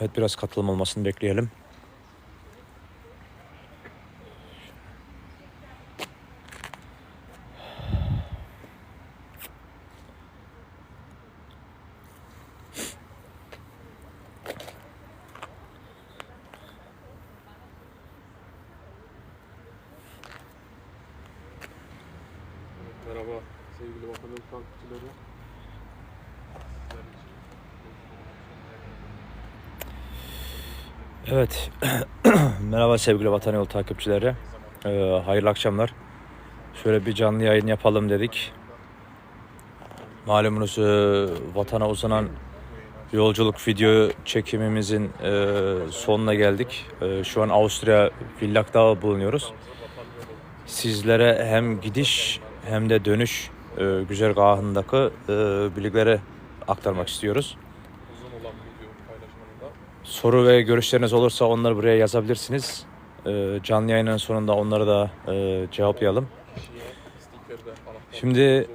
Evet biraz katılım olmasını bekleyelim. Merhaba sevgili vatandaş takipçileri. Sizler için Evet. Merhaba sevgili Vatan Yolu takipçileri. Ee, hayırlı akşamlar. Şöyle bir canlı yayın yapalım dedik. Malumunuz e, vatana uzanan yolculuk video çekimimizin e, sonuna geldik. E, şu an Avusturya Villak'ta bulunuyoruz. Sizlere hem gidiş hem de dönüş e, güzergahındaki e, bilgileri aktarmak istiyoruz. uzun olan video paylaşımında Soru ve görüşleriniz olursa onları buraya yazabilirsiniz. Ee, canlı yayının sonunda onları da e, cevaplayalım. Şimdi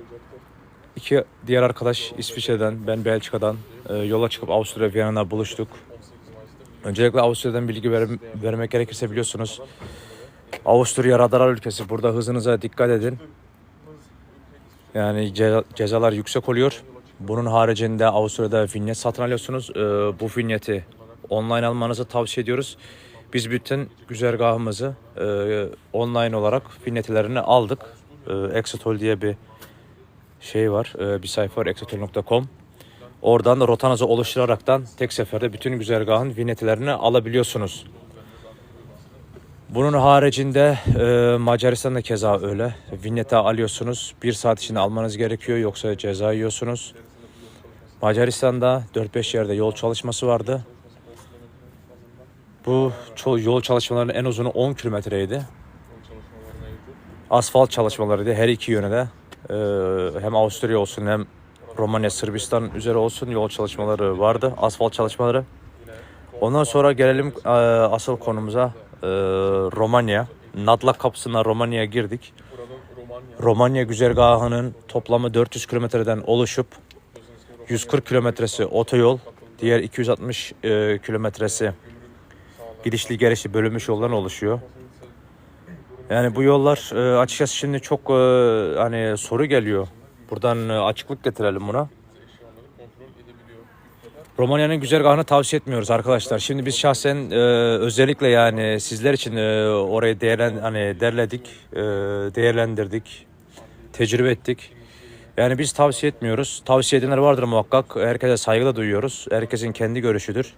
iki diğer arkadaş İsviçre'den, ben Belçika'dan e, yola çıkıp Avusturya Viyana'da buluştuk. 18 Mayıs'ta Öncelikle Avusturya'dan bilgi ver- vermek gerekirse biliyorsunuz. Avusturya radarar ülkesi. Burada hızınıza dikkat edin. Yani ce- cezalar yüksek oluyor. Bunun haricinde Avusturya'da vinyet satın alıyorsunuz. Ee, bu vinyeti online almanızı tavsiye ediyoruz. Biz bütün güzergahımızı e, online olarak vinyetlerini aldık. E, Exotol diye bir şey var. e, bir sayfa var exotol.com. Oradan da rotanızı oluşturaraktan tek seferde bütün güzergahın vinyetlerini alabiliyorsunuz. Bunun haricinde e, Macaristan'da keza öyle. Vinyete alıyorsunuz. Bir saat içinde almanız gerekiyor yoksa ceza yiyorsunuz. Macaristan'da 4-5 yerde yol çalışması vardı. Bu yol çalışmalarının en uzunu 10 kilometreydi. Asfalt çalışmalarıydı her iki yöne de. E, hem Avusturya olsun hem Romanya, Sırbistan üzeri olsun yol çalışmaları vardı. Asfalt çalışmaları. Ondan sonra gelelim e, asıl konumuza. E, Romanya. Nadlak kapısına Romanya'ya girdik. Romanya güzergahının toplamı 400 kilometreden oluşup 140 kilometresi otoyol, diğer 260 e, kilometresi gidişli gelişli bölünmüş yoldan oluşuyor. Yani bu yollar e, açıkçası şimdi çok e, hani soru geliyor. Buradan e, açıklık getirelim buna. Romanya'nın güzergahını tavsiye etmiyoruz arkadaşlar. Şimdi biz şahsen e, özellikle yani sizler için e, orayı değerlen hani derledik, e, değerlendirdik, tecrübe ettik. Yani biz tavsiye etmiyoruz. Tavsiye edenler vardır muhakkak. Herkese saygı da duyuyoruz. Herkesin kendi görüşüdür.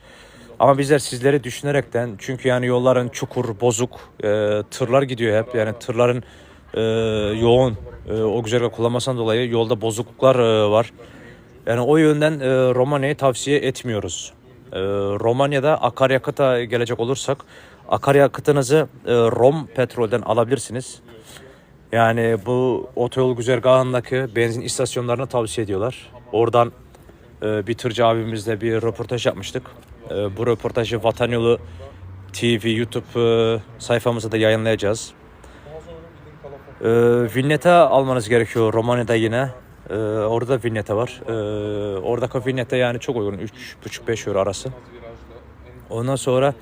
Ama bizler sizleri düşünerekten çünkü yani yolların çukur, bozuk, e, tırlar gidiyor hep. Yani tırların e, yoğun e, o güzergah kullanmasından dolayı yolda bozukluklar e, var. Yani o yönden e, Romanya'yı tavsiye etmiyoruz. E, Romanya'da akaryakıta gelecek olursak akaryakıtınızı e, Rom petrolden alabilirsiniz. Yani bu otoyol güzergahındaki benzin istasyonlarını tavsiye ediyorlar. Oradan e, bir tırcı abimizle bir röportaj yapmıştık. E, bu röportajı Vatan Yolu TV YouTube e, sayfamızda da yayınlayacağız. E, vignete almanız gerekiyor Romanya'da yine. E, orada vignete var. E, oradaki vignete yani çok uygun. 3,5-5 euro arası. Ondan sonra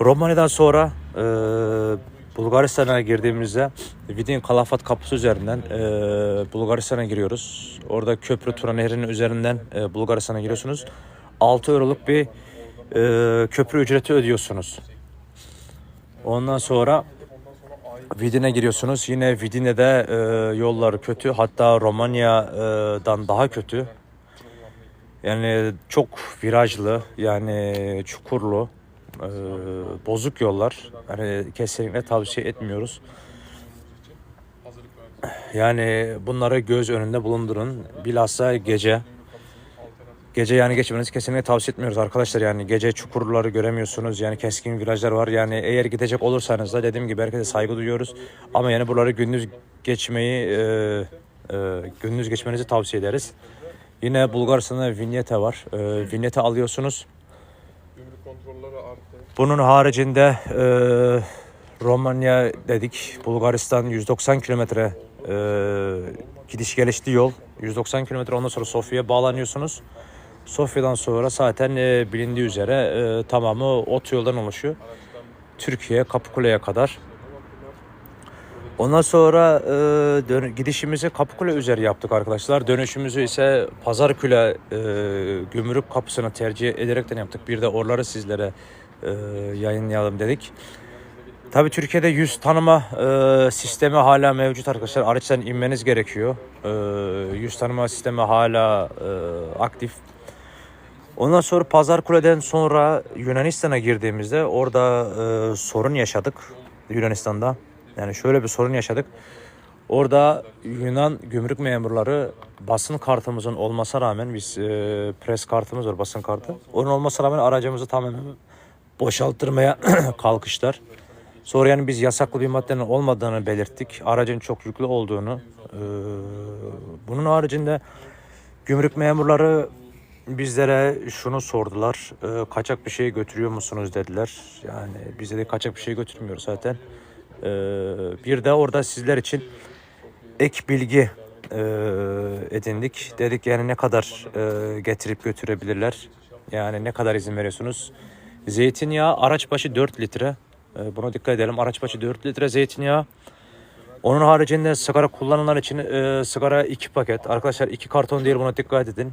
Romanya'dan sonra e, Bulgaristan'a girdiğimizde Vidin Kalafat kapısı üzerinden e, Bulgaristan'a giriyoruz. Orada köprü Tura Nehri'nin üzerinden e, Bulgaristan'a giriyorsunuz. 6 euroluk bir e, köprü ücreti ödüyorsunuz. Ondan sonra Vidin'e giriyorsunuz. Yine Vidin'de e, yollar kötü. Hatta Romanya'dan daha kötü. Yani çok virajlı, yani çukurlu, e, bozuk yollar. Yani kesinlikle tavsiye etmiyoruz. Yani bunları göz önünde bulundurun. Bilhassa gece. Gece yani geçmenizi kesinlikle tavsiye etmiyoruz arkadaşlar. Yani gece çukurları göremiyorsunuz. Yani keskin virajlar var. Yani eğer gidecek olursanız da dediğim gibi herkese saygı duyuyoruz. Ama yani buraları gündüz geçmeyi, e, e, gündüz geçmenizi tavsiye ederiz. Yine Bulgaristan'da vinyete var. E, vinyete alıyorsunuz. Bunun haricinde e, Romanya dedik. Bulgaristan 190 kilometre e, gidiş gelişli yol. 190 kilometre ondan sonra Sofya'ya bağlanıyorsunuz. Sofya'dan sonra zaten e, bilindiği üzere e, tamamı otoyoldan oluşuyor. Türkiye Kapıkule'ye kadar. Ondan sonra e, dön- gidişimizi Kapıkule üzeri yaptık arkadaşlar. Dönüşümüzü ise Pazarkule e, gümrük kapısını tercih ederekten yaptık. Bir de oraları sizlere e, yayınlayalım dedik. Tabii Türkiye'de yüz tanıma e, sistemi hala mevcut arkadaşlar. Araçtan inmeniz gerekiyor. E, yüz tanıma sistemi hala e, aktif. Ondan sonra Pazarkule'den sonra Yunanistan'a girdiğimizde orada e, sorun yaşadık Yunanistan'da. Yani şöyle bir sorun yaşadık. Orada Yunan gümrük memurları basın kartımızın olmasına rağmen biz e, pres kartımız var basın kartı. Onun olmasına rağmen aracımızı tamamen boşalttırmaya kalkışlar. Sonra yani biz yasaklı bir maddenin olmadığını belirttik. Aracın çok yüklü olduğunu. e, bunun haricinde gümrük memurları bizlere şunu sordular. E, kaçak bir şey götürüyor musunuz dediler. Yani biz de kaçak bir şey götürmüyoruz zaten. E, bir de orada sizler için ek bilgi e, edindik. Dedik yani ne kadar e, getirip götürebilirler. Yani ne kadar izin veriyorsunuz. Zeytinyağı araç başı 4 litre. E, buna dikkat edelim. Araç başı 4 litre zeytinyağı. Onun haricinde sigara kullananlar için e, sigara 2 paket. Arkadaşlar 2 karton değil buna dikkat edin.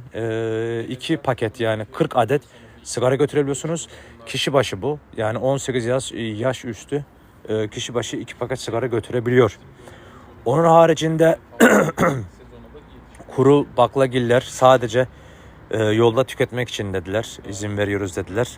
2 paket yani 40 adet sigara götürebiliyorsunuz. Kişi başı bu. Yani 18 yaş, yaş üstü e, kişi başı 2 paket sigara götürebiliyor. Onun haricinde kuru baklagiller sadece e, yolda tüketmek için dediler. İzin veriyoruz dediler.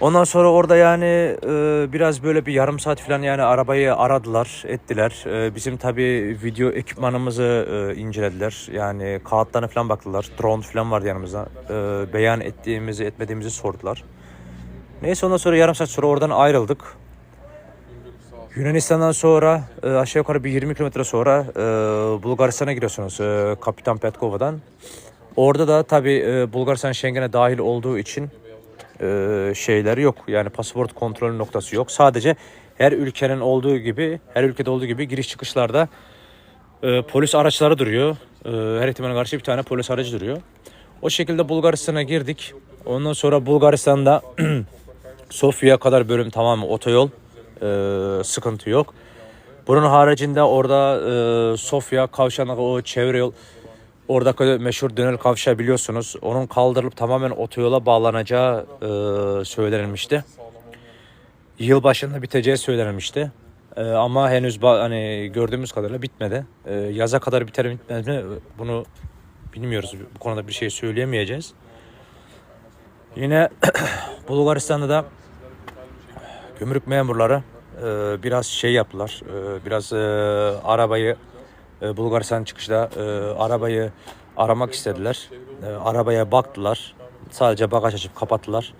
Ondan sonra orada yani e, biraz böyle bir yarım saat falan yani arabayı aradılar, ettiler. E, bizim tabii video ekipmanımızı e, incelediler. Yani kağıtlarına falan baktılar. Drone falan vardı yanımızda. E, beyan ettiğimizi, etmediğimizi sordular. Neyse ondan sonra yarım saat sonra oradan ayrıldık. Yunanistan'dan sonra e, aşağı yukarı bir 20 kilometre sonra e, Bulgaristan'a giriyorsunuz e, Kapitan Petkova'dan. Orada da tabii e, Bulgaristan Schengen'e dahil olduğu için e, şeyleri yok. Yani pasaport kontrolü noktası yok. Sadece her ülkenin olduğu gibi, her ülkede olduğu gibi giriş çıkışlarda e, polis araçları duruyor. E, her ihtimale karşı bir tane polis aracı duruyor. O şekilde Bulgaristan'a girdik. Ondan sonra Bulgaristan'da Sofya'ya kadar bölüm tamamı otoyol. E, sıkıntı yok. Bunun haricinde orada e, Sofya kavşağına o çevre yol oradaki meşhur dönel kavşağı biliyorsunuz. Onun kaldırılıp tamamen otoyola bağlanacağı e, söylenilmişti. Yıl biteceği söylenilmişti. E, ama henüz hani gördüğümüz kadarıyla bitmedi. E, yaza kadar biter bitmez mi bunu bilmiyoruz. Bu konuda bir şey söyleyemeyeceğiz. Yine Bulgaristan'da da gümrük memurları e, biraz şey yaptılar. E, biraz e, arabayı e, Bulgaristan çıkışta e, arabayı aramak istediler. E, arabaya baktılar. Sadece bagaj açıp kapattılar.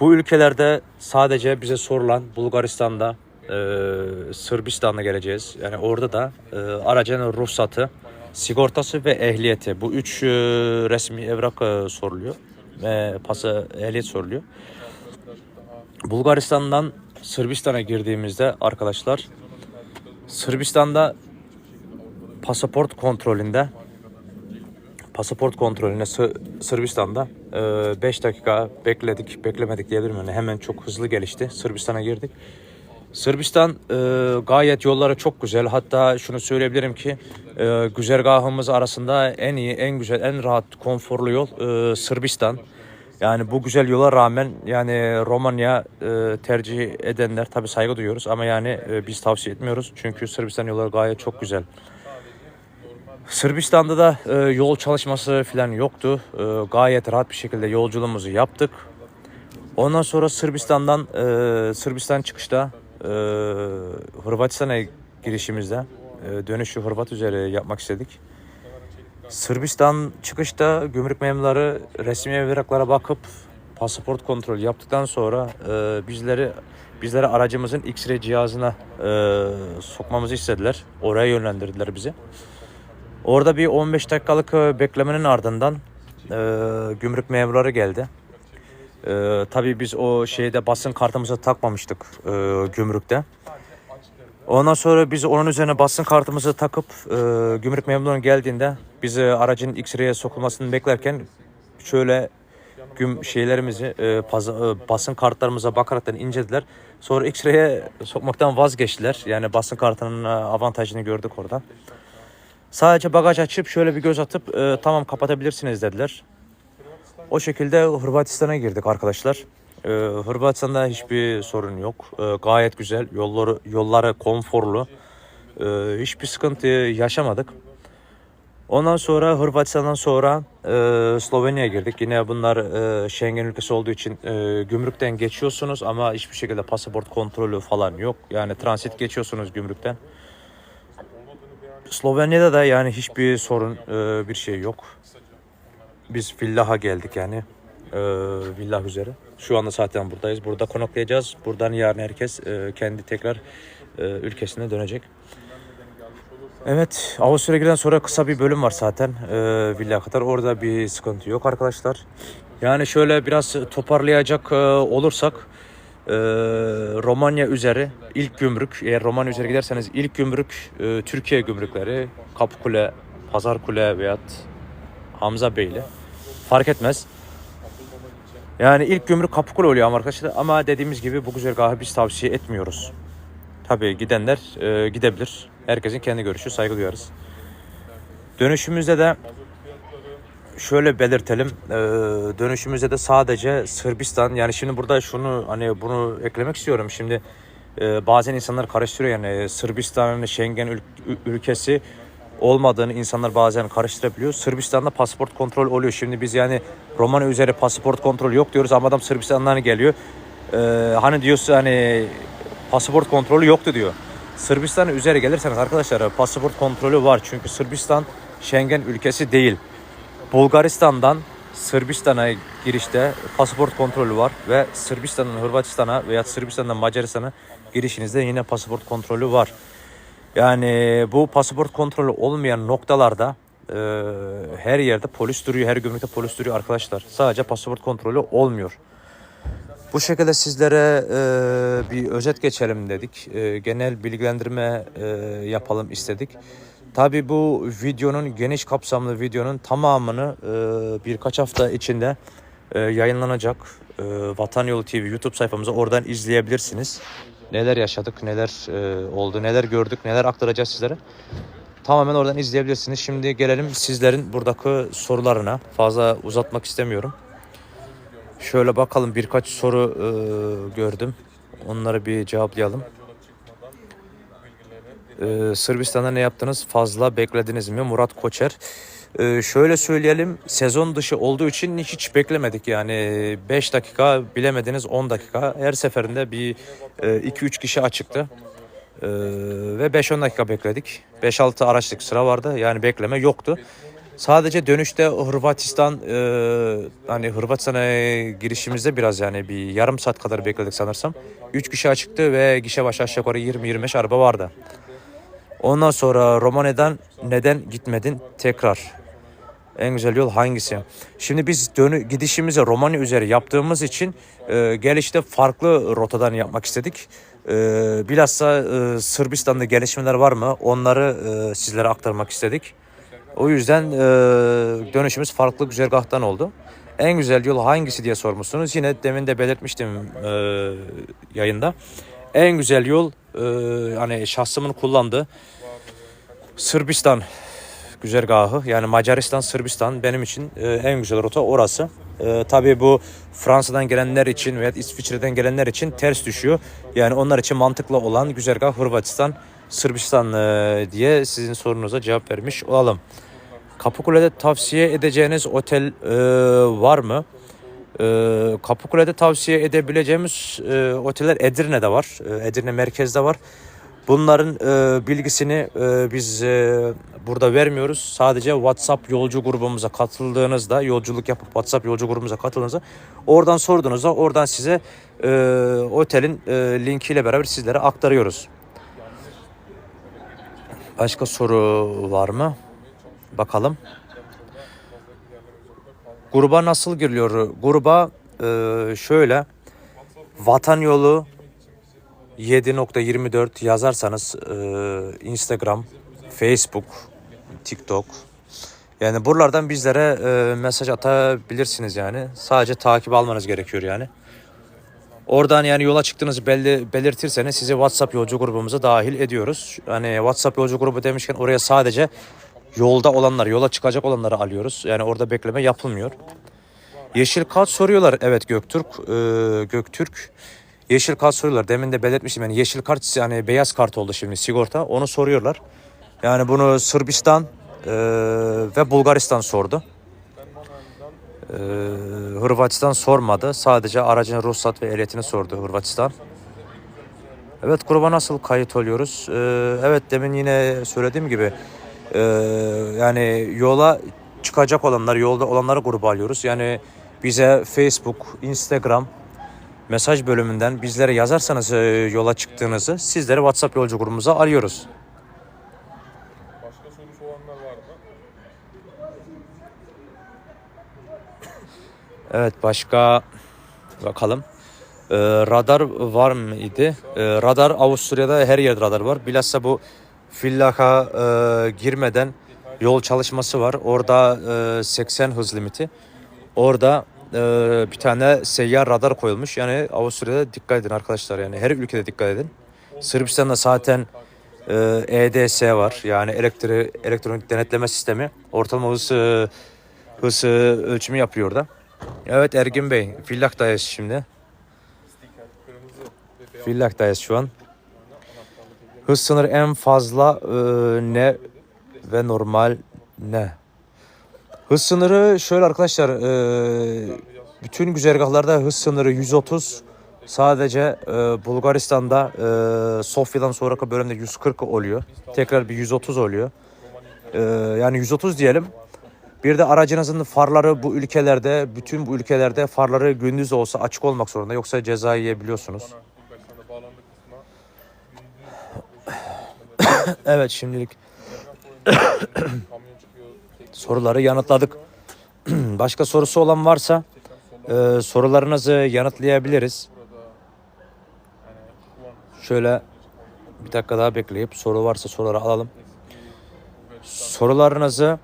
Bu ülkelerde sadece bize sorulan Bulgaristan'da, e, Sırbistan'da geleceğiz. Yani orada da e, aracın ruhsatı, sigortası ve ehliyeti. Bu üç resmi evrak soruluyor. Pası ehliyet soruluyor. Bulgaristan'dan Sırbistan'a girdiğimizde arkadaşlar Sırbistan'da pasaport kontrolünde pasaport kontrolüne Sı- Sırbistan'da 5 dakika bekledik beklemedik diyebilirim. Yani hemen çok hızlı gelişti. Sırbistan'a girdik. Sırbistan e, gayet yolları çok güzel. Hatta şunu söyleyebilirim ki e, güzergahımız arasında en iyi en güzel en rahat konforlu yol e, Sırbistan. Yani bu güzel yola rağmen yani Romanya e, tercih edenler tabi saygı duyuyoruz ama yani e, biz tavsiye etmiyoruz. Çünkü Sırbistan yolları gayet çok güzel. Sırbistan'da da e, yol çalışması falan yoktu. E, gayet rahat bir şekilde yolculuğumuzu yaptık. Ondan sonra Sırbistan'dan e, Sırbistan çıkışta e, Hırvatistan'a girişimizde e, dönüşü Hırvat üzere yapmak istedik. Sırbistan çıkışta gümrük memurları resmi evraklara bakıp pasaport kontrolü yaptıktan sonra e, bizleri bizlere aracımızın X-ray cihazına e, sokmamızı istediler. Oraya yönlendirdiler bizi. Orada bir 15 dakikalık e, beklemenin ardından e, gümrük memurları geldi. E, tabii biz o şeyde basın kartımızı takmamıştık e, gümrükte. Ondan sonra biz onun üzerine basın kartımızı takıp e, gümrük memnunu geldiğinde bizi aracın X-ray'e sokulmasını beklerken şöyle güm şeylerimizi e, paz- e, basın kartlarımıza bakaraktan incelediler. Sonra X-ray'e sokmaktan vazgeçtiler. Yani basın kartının e, avantajını gördük oradan. Sadece bagaj açıp şöyle bir göz atıp e, tamam kapatabilirsiniz dediler. O şekilde Hırvatistan'a girdik arkadaşlar. Ee, Hırvatistan'da hiçbir sorun yok. Ee, gayet güzel. Yolları yolları konforlu. Ee, hiçbir sıkıntı yaşamadık. Ondan sonra Hırvatistan'dan sonra e, Slovenya'ya girdik. Yine bunlar e, Schengen ülkesi olduğu için e, gümrükten geçiyorsunuz ama hiçbir şekilde pasaport kontrolü falan yok. Yani transit geçiyorsunuz gümrükten. Slovenya'da da yani hiçbir sorun e, bir şey yok. Biz Villah'a geldik yani. Ee, Villah üzere. Şu anda zaten buradayız. Burada konaklayacağız. Buradan yarın herkes e, kendi tekrar e, ülkesine dönecek. Evet, Avusturya'dan sonra kısa bir bölüm var zaten e, Villah'a kadar. Orada bir sıkıntı yok arkadaşlar. Yani şöyle biraz toparlayacak e, olursak e, Romanya üzeri ilk gümrük eğer Romanya üzeri giderseniz ilk gümrük e, Türkiye gümrükleri Kapıkule, Pazarkule veyahut Hamza Beyli fark etmez. Yani ilk gümrük Kapıkule oluyor ama arkadaşlar ama dediğimiz gibi bu güzergahı biz tavsiye etmiyoruz. Tabii gidenler e, gidebilir. Herkesin kendi görüşü saygı duyarız. Dönüşümüzde de şöyle belirtelim. E, dönüşümüzde de sadece Sırbistan yani şimdi burada şunu hani bunu eklemek istiyorum. Şimdi e, bazen insanlar karıştırıyor yani Sırbistan'ın Schengen ül- ül- ülkesi olmadığını insanlar bazen karıştırabiliyor. Sırbistan'da pasaport kontrol oluyor. Şimdi biz yani Romanya üzeri pasaport kontrolü yok diyoruz ama adam Sırbistan'dan geliyor. Ee, hani diyorsa hani pasaport kontrolü yoktu diyor. Sırbistan üzeri gelirseniz arkadaşlar pasaport kontrolü var. Çünkü Sırbistan Schengen ülkesi değil. Bulgaristan'dan Sırbistan'a girişte pasaport kontrolü var ve Sırbistan'dan Hırvatistan'a veya Sırbistan'dan Macaristan'a girişinizde yine pasaport kontrolü var. Yani bu pasaport kontrolü olmayan noktalarda e, her yerde polis duruyor, her gümrükte polis duruyor arkadaşlar. Sadece pasaport kontrolü olmuyor. Bu şekilde sizlere e, bir özet geçelim dedik. E, genel bilgilendirme e, yapalım istedik. Tabi bu videonun geniş kapsamlı videonun tamamını e, birkaç hafta içinde e, yayınlanacak. E, Vatan Yolu TV YouTube sayfamıza oradan izleyebilirsiniz. Neler yaşadık, neler e, oldu, neler gördük, neler aktaracağız sizlere. Tamamen oradan izleyebilirsiniz. Şimdi gelelim sizlerin buradaki sorularına. Fazla uzatmak istemiyorum. Şöyle bakalım birkaç soru e, gördüm. Onları bir cevaplayalım. Ee, Sırbistan'da ne yaptınız? Fazla beklediniz mi? Murat Koçer. Ee, şöyle söyleyelim. Sezon dışı olduğu için hiç beklemedik. Yani 5 dakika bilemediniz 10 dakika. Her seferinde bir 2-3 kişi açıktı. Ee, ve 5-10 dakika bekledik. 5-6 araçlık sıra vardı. Yani bekleme yoktu. Sadece dönüşte Hırvatistan e, hani Hırvatistan'a girişimizde biraz yani bir yarım saat kadar bekledik sanırsam. 3 kişi açıktı ve gişe başı aşağı yukarı 20-25 araba vardı. Ondan sonra Romanya'dan neden gitmedin tekrar? En güzel yol hangisi? Şimdi biz dönü gidişimizi Romanya üzeri yaptığımız için e, gelişte farklı rotadan yapmak istedik. E, bilhassa e, Sırbistan'da gelişmeler var mı? Onları e, sizlere aktarmak istedik. O yüzden e, dönüşümüz farklı güzergahtan oldu. En güzel yol hangisi diye sormuşsunuz. Yine demin de belirtmiştim e, yayında. En güzel yol e, hani şahsımın kullandığı Sırbistan güzergahı yani Macaristan Sırbistan benim için e, en güzel rota orası. E, tabii bu Fransa'dan gelenler için veya İsviçre'den gelenler için ters düşüyor. Yani onlar için mantıklı olan güzergah Hırvatistan Sırbistan e, diye sizin sorunuza cevap vermiş olalım. Kapıkule'de tavsiye edeceğiniz otel e, var mı? E, Kapıkule'de tavsiye edebileceğimiz e, oteller Edirne'de var. E, Edirne merkezde var. Bunların e, bilgisini e, biz e, burada vermiyoruz. Sadece WhatsApp yolcu grubumuza katıldığınızda, yolculuk yapıp WhatsApp yolcu grubumuza katıldığınızda oradan sorduğunuzda oradan size e, otelin e, linkiyle beraber sizlere aktarıyoruz. Başka soru var mı? Bakalım. Gruba nasıl giriliyor? Gruba e, şöyle Vatan Yolu 7.24 yazarsanız e, Instagram, Facebook, TikTok yani buralardan bizlere e, mesaj atabilirsiniz yani. Sadece takip almanız gerekiyor yani. Oradan yani yola çıktığınızı belli, belirtirseniz sizi WhatsApp yolcu grubumuza dahil ediyoruz. Hani WhatsApp yolcu grubu demişken oraya sadece yolda olanlar, yola çıkacak olanları alıyoruz. Yani orada bekleme yapılmıyor. Yeşil kart soruyorlar. Evet Göktürk, e, Göktürk. Yeşil kart soruyorlar. Demin de belirtmiştim yani yeşil kart yani beyaz kart oldu şimdi sigorta. Onu soruyorlar. Yani bunu Sırbistan e, ve Bulgaristan sordu. Ee, Hırvatistan sormadı. Sadece aracın ruhsat ve ehliyetini sordu Hırvatistan. Evet gruba nasıl kayıt oluyoruz? Ee, evet demin yine söylediğim gibi ee, yani yola çıkacak olanlar, yolda olanları gruba alıyoruz. Yani bize Facebook, Instagram mesaj bölümünden bizlere yazarsanız ee, yola çıktığınızı sizleri WhatsApp yolcu grubumuza alıyoruz. Başka sorusu olanlar var mı? Evet başka bakalım. Ee, radar var mıydı? Ee, radar Avusturya'da her yerde radar var. Bilhassa bu Villach'a e, girmeden yol çalışması var. Orada e, 80 hız limiti. Orada e, bir tane seyyar radar koyulmuş. Yani Avusturya'da dikkat edin arkadaşlar. Yani her ülkede dikkat edin. Sırbistan'da zaten e, EDS var. Yani elektri, elektronik denetleme sistemi. Ortalama hız, e, hız e, ölçümü yapıyor orada. Evet Ergin Bey, Villach'tayız şimdi. Villach'tayız şu an. Hız sınırı en fazla e, ne ve normal ne? Hız sınırı şöyle arkadaşlar, e, bütün güzergahlarda hız sınırı 130. Sadece e, Bulgaristan'da e, Sofya'dan sonraki bölümde 140 oluyor. Tekrar bir 130 oluyor. E, yani 130 diyelim. Bir de aracınızın farları bu ülkelerde, bütün bu ülkelerde farları gündüz olsa açık olmak zorunda. Yoksa ceza yiyebiliyorsunuz. Evet şimdilik soruları yanıtladık. Başka sorusu olan varsa e, sorularınızı yanıtlayabiliriz. Şöyle bir dakika daha bekleyip soru varsa soruları alalım. Sorularınızı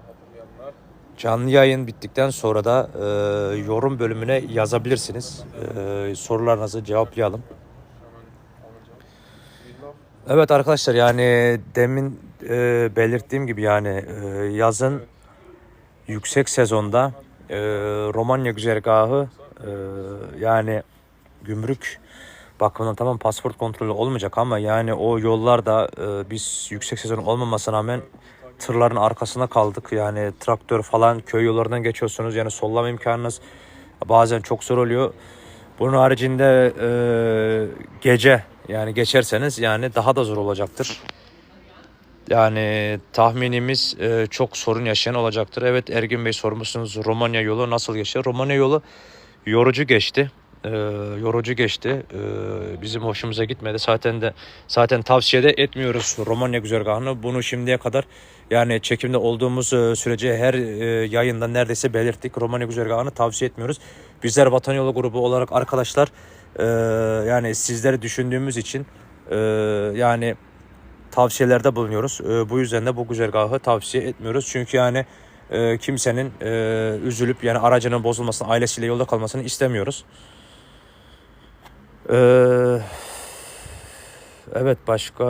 canlı yayın bittikten sonra da e, yorum bölümüne yazabilirsiniz. E, sorularınızı cevaplayalım. Evet arkadaşlar yani demin e, belirttiğim gibi yani e, yazın yüksek sezonda e, Romanya güzergahı e, yani gümrük bakımından tamam pasport kontrolü olmayacak ama yani o yollarda e, biz yüksek sezon olmamasına rağmen tırların arkasına kaldık. Yani traktör falan köy yollarından geçiyorsunuz yani sollama imkanınız bazen çok zor oluyor. Bunun haricinde e, gece yani geçerseniz yani daha da zor olacaktır. Yani tahminimiz e, çok sorun yaşayan olacaktır. Evet Ergin Bey sormuşsunuz Romanya yolu nasıl geçti? Romanya yolu yorucu geçti. E, yorucu geçti. E, bizim hoşumuza gitmedi. Zaten de zaten tavsiye de etmiyoruz Romanya güzergahını. Bunu şimdiye kadar yani çekimde olduğumuz e, sürece her e, yayında neredeyse belirttik. Romanya güzergahını tavsiye etmiyoruz. Bizler Vatan Yolu grubu olarak arkadaşlar e, yani sizleri düşündüğümüz için e, yani tavsiyelerde bulunuyoruz. E, bu yüzden de bu güzergahı tavsiye etmiyoruz. Çünkü yani e, kimsenin e, üzülüp yani aracının bozulmasını, ailesiyle yolda kalmasını istemiyoruz. E, evet başka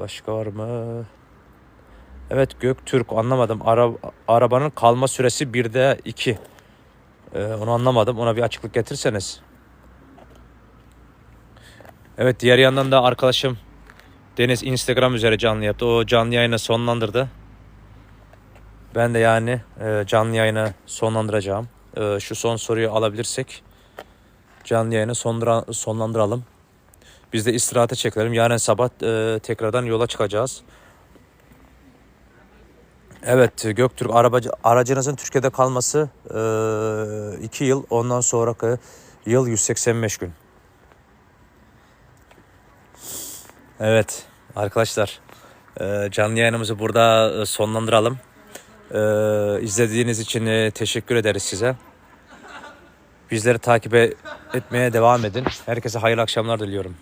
başka var mı? Evet Göktürk anlamadım. Ara, arabanın kalma süresi 1'de 2. E, onu anlamadım. Ona bir açıklık getirseniz. Evet diğer yandan da arkadaşım Deniz Instagram üzere canlı yaptı. O canlı yayını sonlandırdı. Ben de yani e, canlı yayını sonlandıracağım. E, şu son soruyu alabilirsek canlı yayını sondura, sonlandıralım. Biz de istirahate çekelim. Yarın sabah e, tekrardan yola çıkacağız. Evet Göktürk arabacı, aracınızın Türkiye'de kalması 2 yıl ondan sonraki yıl 185 gün. Evet arkadaşlar e, canlı yayınımızı burada e, sonlandıralım. E, izlediğiniz için e, teşekkür ederiz size. Bizleri takip etmeye devam edin. Herkese hayırlı akşamlar diliyorum.